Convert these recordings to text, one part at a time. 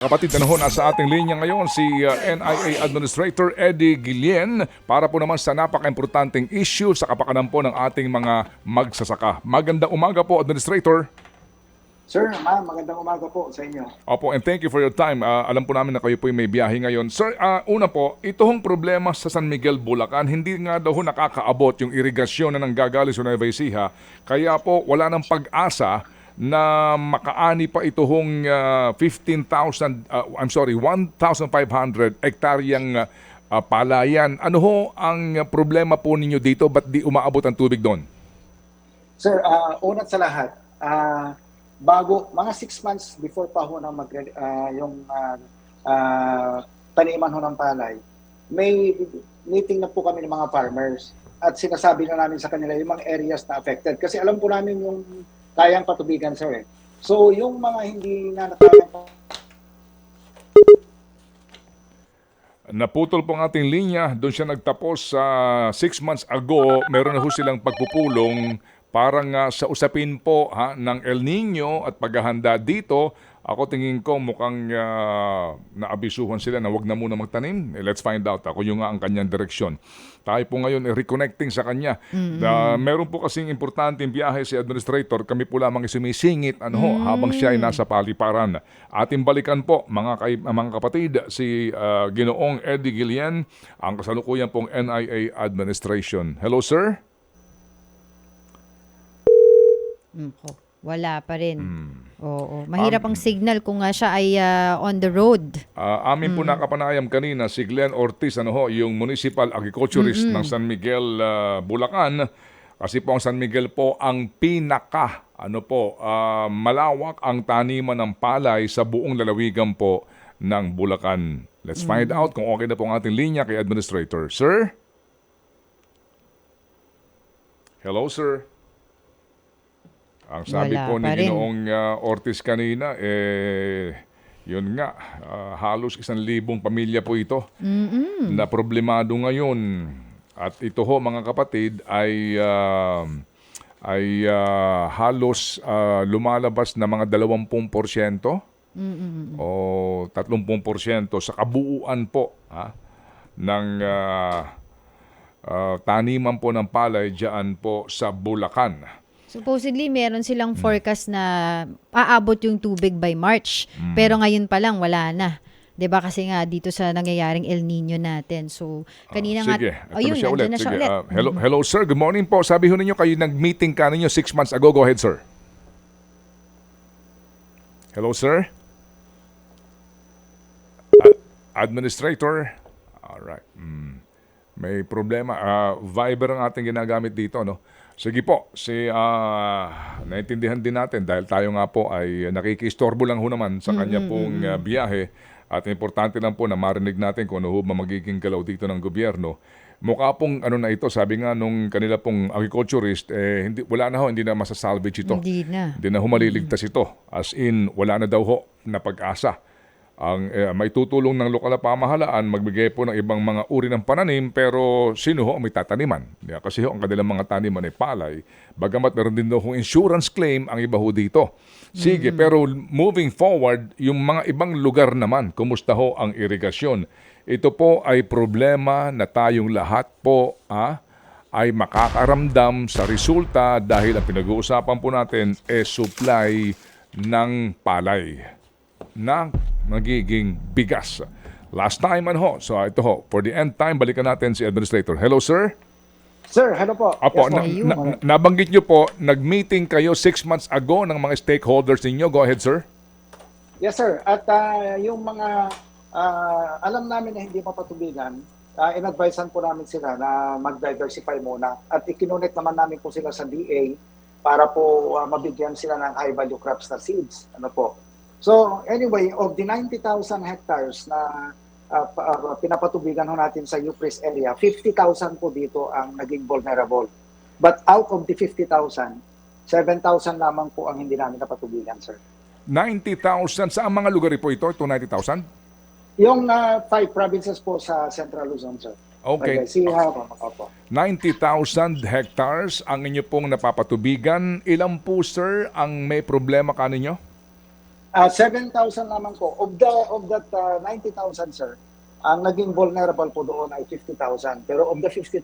Kapatid na ho, nasa ating linya ngayon si uh, NIA Administrator Eddie Guillen para po naman sa napaka-importanting issue sa kapakanan po ng ating mga magsasaka. Magandang umaga po, Administrator. Sir, ma'am, magandang umaga po sa inyo. Opo, and thank you for your time. Ah, alam po namin na kayo po may biyahe ngayon. Sir, ah, una po, ito hong problema sa San Miguel, Bulacan, hindi nga daw nakakaabot yung irigasyon na nanggagaling sa Nueva Ecija. Kaya po, wala nang pag-asa na makaani pa ito hong ah, 15,000, ah, I'm sorry, 1,500 hektaryang ah, ah, palayan. Ano ho ang ah, problema po ninyo dito? Ba't di umaabot ang tubig doon? Sir, uh, unat sa lahat, ah, bago, mga six months before pa ho na mag, ah, yung ah, ah, taniman ho ng palay, may meeting na po kami ng mga farmers at sinasabi na namin sa kanila yung mga areas na affected. Kasi alam po namin yung kayang patubigan, sir. Eh. So, yung mga hindi na nakayang Naputol po ang ating linya. Doon siya nagtapos sa six months ago. Meron na ho silang pagpupulong parang nga sa usapin po ha, ng El Nino at paghahanda dito. Ako tingin ko mukhang ah, naabisuhan sila na wag na muna magtanim. Eh, let's find out. Ako yung nga ang kanyang direksyon. Tayo po ngayon eh, reconnecting sa kanya. Na meron po kasing importanteng biyahe si Administrator. Kami po lamang sumisingit ano, ho, habang siya ay nasa paliparan. Ating balikan po mga, kay, mga kapatid si ah, Ginoong Eddie Guillen, ang kasalukuyan pong NIA Administration. Hello sir? Mm, ko. Wala pa rin. Hmm. Oo. Mahirap ang signal kung nga siya ay ah, on the road. Ah, amin po nakapanayam kanina si Glenn Ortiz, ano ho, yung municipal agriculturist ng San Miguel, ah, Bulacan. Kasi po ang San Miguel po ang pinaka, ano po, ah, malawak ang taniman ng palay sa buong lalawigan po ng Bulacan. Let's find out kung okay na po ang ating linya kay Administrator. Sir? Hello, sir. Ang sabi Wala po ni. Ginoong ah, Ortiz kanina, eh, yun nga, ah, halos isang libong pamilya po ito na problemado ngayon. At ito ho mga kapatid ay ah, ay ah, halos ah, lumalabas na mga 20% o 30% sa kabuuan po ha, ng ah, ah, taniman po ng palay diyan po sa Bulacan. Supposedly, meron silang Hmm. forecast na aabot yung tubig by March. Hmm. Pero ngayon pa lang, wala na. 'Di ba kasi nga dito sa nangyayaring El Nino natin. So, kanina nga... Ah, Sige, ito Ayun, na siya ulit. nandyan na siya ulit. ah, hello, hello sir, good morning po. Sabi ho ninyo kayo nag-meeting ka ninyo six months ago. Go ahead sir. Hello sir. Administrator. Alright. Mm. May problema. Ah, Viber ang ating ginagamit dito. No? Sige po, si ah, naintindihan din natin dahil tayo nga po ay nakikistorbo lang ho naman sa kanya pong ah, biyahe at importante lang po na marinig natin kung ano ho magiging galaw dito ng gobyerno. Mukha pong ano na ito, sabi nga nung kanila pong agriculturist, eh, hindi, wala na ho, hindi na masasalvage ito. Hindi na. Hindi na humaliligtas ito. As in, wala na daw ho na pag-asa. Ang eh, may tutulong ng lokal na pamahalaan, magbigay po ng ibang mga uri ng pananim, pero sino ho ang may tataniman? Yeah, kasi ho, ang kanilang mga taniman ay palay. Bagamat meron din daw insurance claim ang iba ho dito. Sige, pero moving forward, yung mga ibang lugar naman, kumusta ho ang irigasyon? Ito po ay problema na tayong lahat po ah, ay makakaramdam sa resulta dahil ang pinag-uusapan po natin ay supply ng palay na nagiging bigas. Last time ano ho, so ito ho, for the end time, balikan natin si Administrator. Hello sir. Sir, hello po. Apo, Yes, po. na, na- na- nabanggit nyo po, nag-meeting kayo six months ago ng mga stakeholders ninyo. Go ahead sir. Yes, sir. At ah, yung mga ah, alam namin na hindi mapatubigan, uh, in-advisean po namin sila na mag-diversify muna. At ikinunit naman namin po sila sa DA para po ah, mabigyan sila ng high-value crops na seeds. Ano po. So, anyway, of the 90,000 hectares na ah, pinapatubigan ho natin sa UPRIS area, 50,000 po dito ang naging vulnerable. But out of the 50,000, 7,000 lamang po ang hindi namin napatubigan, sir. 90,000. Saan mga lugar po ito? Ito 90,000? Yung ah, five provinces po sa Central Luzon, sir. Okay. Makapo. 90,000 hectares ang inyo pong napapatubigan. Ilan po sir ang may problema kaninyo? Ah, 7,000 naman po. Of, the, of that ah, 90,000, sir, ang naging vulnerable po doon ay 50,000. Pero of the 50,000,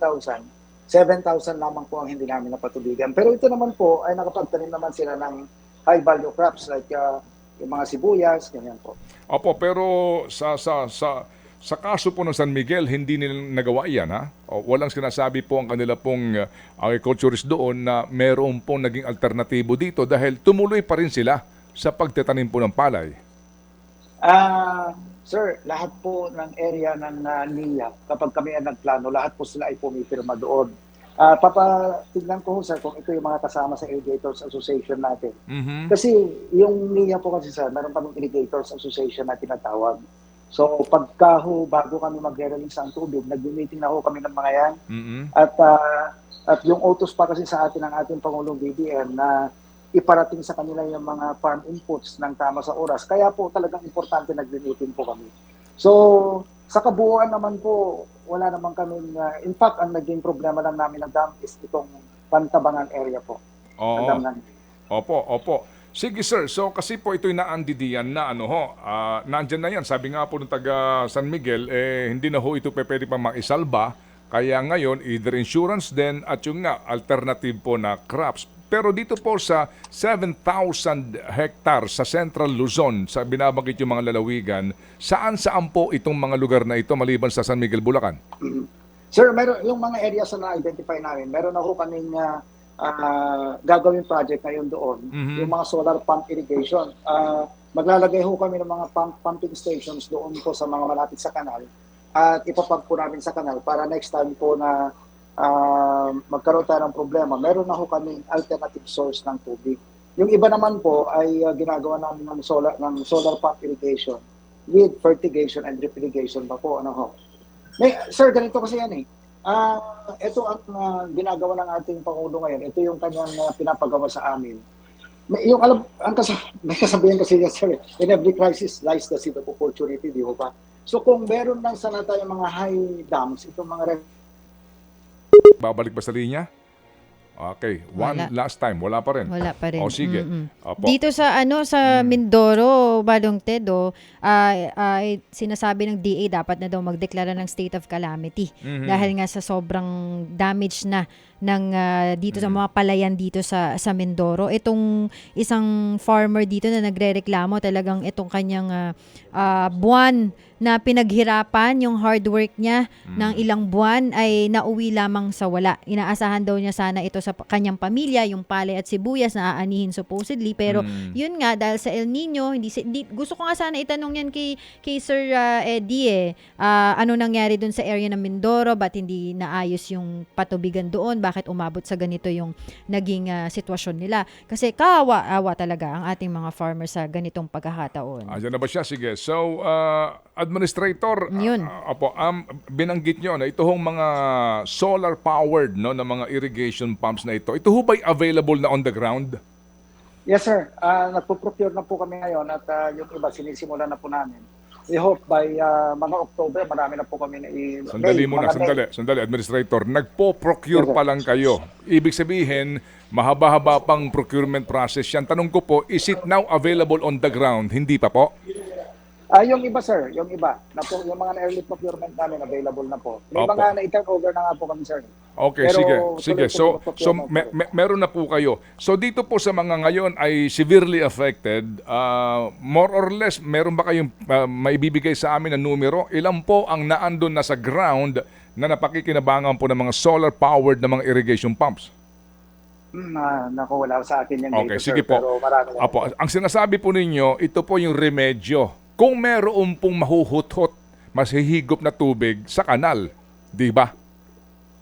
7,000 lamang po ang hindi namin napatubigan. Pero ito naman po ay nakapagtanim naman sila ng high value crops like ah, yung mga sibuyas, ganyan po. Opo, pero sa sa sa sa kaso po ng San Miguel, hindi nila nagawa yan, ha? O, walang sinasabi po ang kanila pong uh, agriculturist doon na meron pong naging alternatibo dito dahil tumuloy pa rin sila sa pagtatanim po ng palay. Ah, sir, lahat po ng area ng uh, NIA, kapag kami ang nagplano, lahat po sila ay pumipirma doon. Ah, papatignan ko sir, kung ito yung mga kasama sa Irrigators Association natin. Mhm. Kasi yung NIA po kasi sir, meron pa ng Irrigators Association na tinatawag. So pagka ho, bago kami magre-release ng tubig, nag-meeting na ho kami ng mga yan. Mhm. At ah, at yung utos pa kasi sa atin ng ating Pangulong BBM na iparating sa kanila yung mga farm inputs ng tama sa oras. Kaya po talagang importante nag-meeting po kami. So sa kabuuan naman po, wala naman kami, in fact, ang naging problema lang namin ng dam is itong Pantabangan area po. Oo. Ang dam ng Opo, opo. Sige sir, so kasi po ito'y naandidiyan na ano ho, ah, nandyan na yan. Sabi nga po ng taga San Miguel, eh, hindi na ho ito pe- pwede pa maisalba. Kaya ngayon, either insurance din at yung nga, alternative po na crops. Pero dito po sa 7,000 hectares sa Central Luzon, sa binabanggit yung mga lalawigan, saan-saan po itong mga lugar na ito maliban sa San Miguel, Bulacan? Sir, meron yung mga areas na na-identify namin, meron na ho kaming ah, ah, gagawin project ngayon doon, Mhm. yung mga solar pump irrigation. Ah, maglalagay ho kami ng mga pump, pumping stations doon po sa mga malapit sa kanal at ipapump po namin sa kanal para next time po na magkaroon tayo ng problema, meron na ho kaming alternative source ng tubig. Yung iba naman po ay ah, ginagawa namin ng solar ng solar pump irrigation with fertigation and drip irrigation pa po ano ho. May, sir, ganito kasi yan eh. Ah, ito ang ah, ginagawa ng ating Pangulo ngayon. Ito yung kanyang ah, pinapagawa sa amin. May, yung alam, ang kas may kasabihan kasi yan, sir, in every crisis lies the seed of opportunity, di ba? So kung meron lang sana tayong mga high dams, itong mga Babalik ba sa linya? Okay, one Wala. last time, wala pa rin. Wala pa rin. O sige. Mm-mm. Opo. Dito sa ano sa Hmm. Mindoro, Balong Tedo, ay ay sinasabi ng DA dapat na daw magdeklara ng state of calamity Mhm. dahil nga sa sobrang damage na ng ah, dito sa mga palayan dito sa sa Mindoro. Itong isang farmer dito na nagrereklamo talagang itong kanyang ah, ah, buwan na pinaghirapan yung hard work niya Hmm. ng ilang buwan ay nauwi lamang sa wala. Inaasahan daw niya sana ito sa kanyang pamilya, yung palay at sibuyas na aanihin supposedly. Pero Mm. yun nga, dahil sa El Nino, hindi, di- gusto ko nga sana itanong yan kay, kay Sir ah, Eddie eh. Ah, ano nangyari dun sa area ng Mindoro? Ba't hindi naayos yung patubigan doon? Bakit umabot sa ganito yung naging ah, sitwasyon nila? Kasi kawa-awa talaga ang ating mga farmers sa ganitong pagkakataon. Andiyan na ba siya? Sige. So, uh, Administrator, Yun. uh, apo, um, binanggit nyo na ito hong mga solar-powered no, na mga irrigation pumps na ito. Ito ho ba'y available na on the ground? Yes sir, Ah, nagpo-procure na po kami ngayon at ah, yung iba sinisimulan na po namin. We hope by ah, mga October, marami na po kami na i- Sandali May, muna, sandali. Sandali, Administrator. Nagpo-procure pa lang kayo. Ibig sabihin, mahaba-haba pang procurement process yan. Tanong ko po, is it now available on the ground? Hindi pa po? Ah, yung iba sir, yung iba, na po, yung mga na-early procurement namin available na po. May Opo. mga na-turn over na nga po kami sir. Okay, Pero sige. Sige. So, so me- me- meron na po kayo. So, dito po sa mga ngayon ay severely affected, ah, more or less, meron ba kayong ah, maibibigay sa amin na numero? Ilan po ang naandun na sa ground na napakikinabangan po ng mga solar-powered na mga irrigation pumps? Hmm, ah, naku, wala sa akin yan Okay, dito, sige sir, po. Pero marami na Apo, ang sinasabi po ninyo, ito po yung remedyo. Kung meron pong mahuhuthot, mas hihigop na tubig sa kanal, di ba?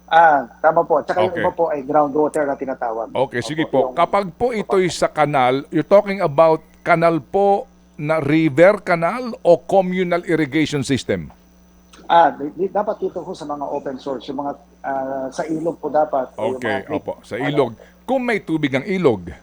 Ah, tama po. Tsaka Okay. yung iba po ay groundwater na tinatawag. Okay, sige Opo, po. yung- Kapag po ito'y sa kanal, you're talking about kanal po na river canal o communal irrigation system? Ah, dapat dito po sa mga open source, yung mga ah, sa ilog po dapat. Okay, mga- opo. Sa ilog. Kung may tubig ang ilog,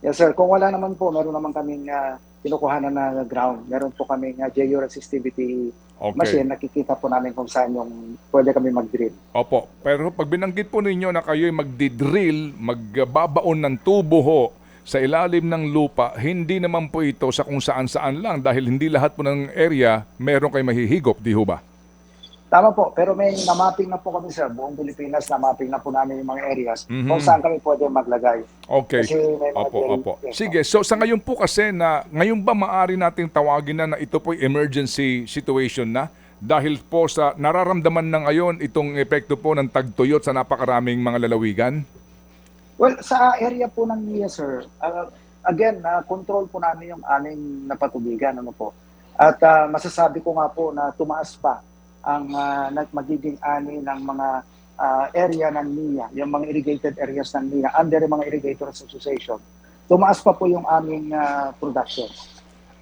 Yes sir, kung wala naman po, meron naman kaming uh, kinukuhanan na ground. Meron po kaming uh, georesistivity okay. machine, nakikita po namin kung saan yung pwede kami mag-drill. Opo. Pero pag binanggit po ninyo na kayo'y magdi-drill, magbabaon ng tubo ho sa ilalim ng lupa, hindi naman po ito sa kung saan-saan lang dahil hindi lahat po ng area meron kayo mahihigop, di ho ba? Tama po, pero may namapping na po kami sir, buong Pilipinas, namapping na po namin yung mga areas Mhm. kung saan kami pwede maglagay. Okay. Kasi may mga Opo, dairy- opo. yes, Sige, so sa ngayon po kasi na, ngayon ba maari nating tawagin na na ito po emergency situation na? Dahil po sa nararamdaman na ngayon itong epekto po ng tagtuyot sa napakaraming mga lalawigan? Well, sa area po ng NIA, sir, uh, again, na control po namin yung aming napatubigan. Ano po. At uh, masasabi ko nga po na tumaas pa ang uh, magiging ani ng mga uh, area ng NIA, yung mga irrigated areas ng NIA, under mga Irrigators Association. Tumaas pa po yung aming uh, production.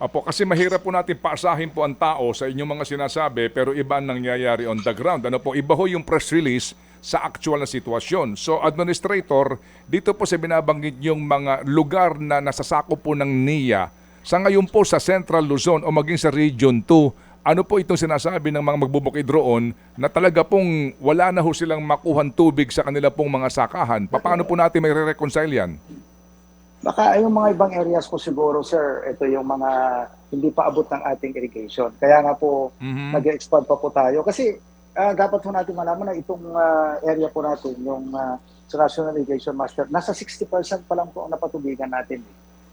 Apo, kasi mahirap po natin paasahin po ang tao sa inyong mga sinasabi pero iba ang nangyayari on the ground. Ano po, iba ho yung press release sa actual na sitwasyon. So, Administrator, dito po sa binabanggit yung mga lugar na nasasako po ng NIA, sa ngayon po sa Central Luzon o maging sa Region 2, ano po itong sinasabi ng mga magbubukid roon na talaga pong wala na ho silang makuhan tubig sa kanila pong mga sakahan? Paano po natin may re-reconcile yan? Baka yung mga ibang areas po siguro, sir, ito yung mga hindi pa abot ng ating irrigation. Kaya nga po, Mhm. nag-expand pa po tayo. Kasi ah, dapat po natin malaman na itong ah, area po natin, yung ah, sa National Irrigation Master, nasa 60% pa lang po ang napatubigan natin.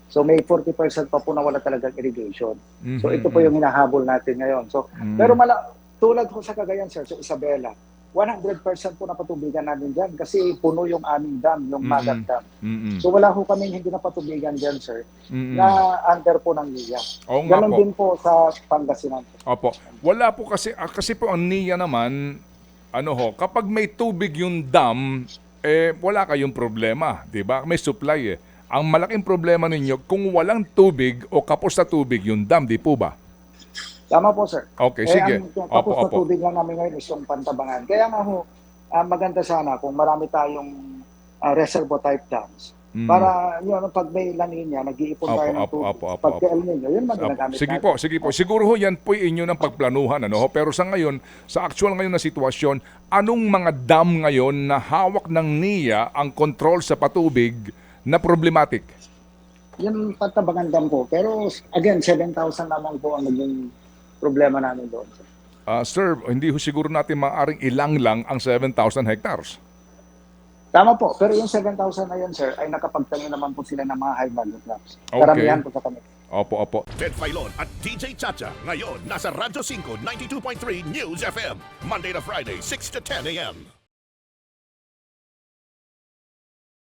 So may 40% pa po na wala talagang irrigation. So ito po yung hinahabol natin ngayon. So Mhm. pero mala, tulad ko sa Cagayan, sir, sa Isabela, 100% po napatubigan namin dyan kasi puno yung aming dam, yung Mhm. Magat Dam. Mhm. So wala ho kaming hindi napatubigan dyan, sir, Mhm. na under po ng NIA. Oo nga po. din po sa Pangasinan. Opo. Wala po kasi, ah, kasi po ang NIA naman, ano ho, kapag may tubig yung dam, eh wala kayong problema, di ba? May supply eh. Ang malaking problema ninyo, kung walang tubig o kapos sa tubig yung dam, di po ba? Tama po, sir. Okay, Eh, sige. ang tapos Opo, na opo. tubig lang namin ngayon is yung pantabangan. Kaya nga ho, ah, maganda sana kung marami tayong ah, reservoir type dams. Mm. Para yun, pag may La Nina, nag-iipon tayo ng tubig. opo, opo, pag. El Nino, yun Opo. ginagamit Sige natin. po, sige po. Siguro ho yan po inyo ng pagplanuhan. Ano? ho? Pero sa ngayon, sa actual ngayon na sitwasyon, anong mga dam ngayon na hawak ng NIA ang control sa patubig na problematic? Yung pantabangan dam po. Pero again, 7,000 lamang po ang naging problema namin doon. sir. Ah, sir, hindi ho siguro natin maaring ilang lang ang 7,000 hectares. Tama po. Pero yung 7,000 na yun, sir, ay nakapagtanim naman po sila ng mga high value crops. Okay. Karamihan po sa kanila. Opo, opo. Ted Filon at DJ Chacha. Ngayon, nasa Radyo 5, 92.3 News FM. Monday to Friday, 6 to 10 a.m.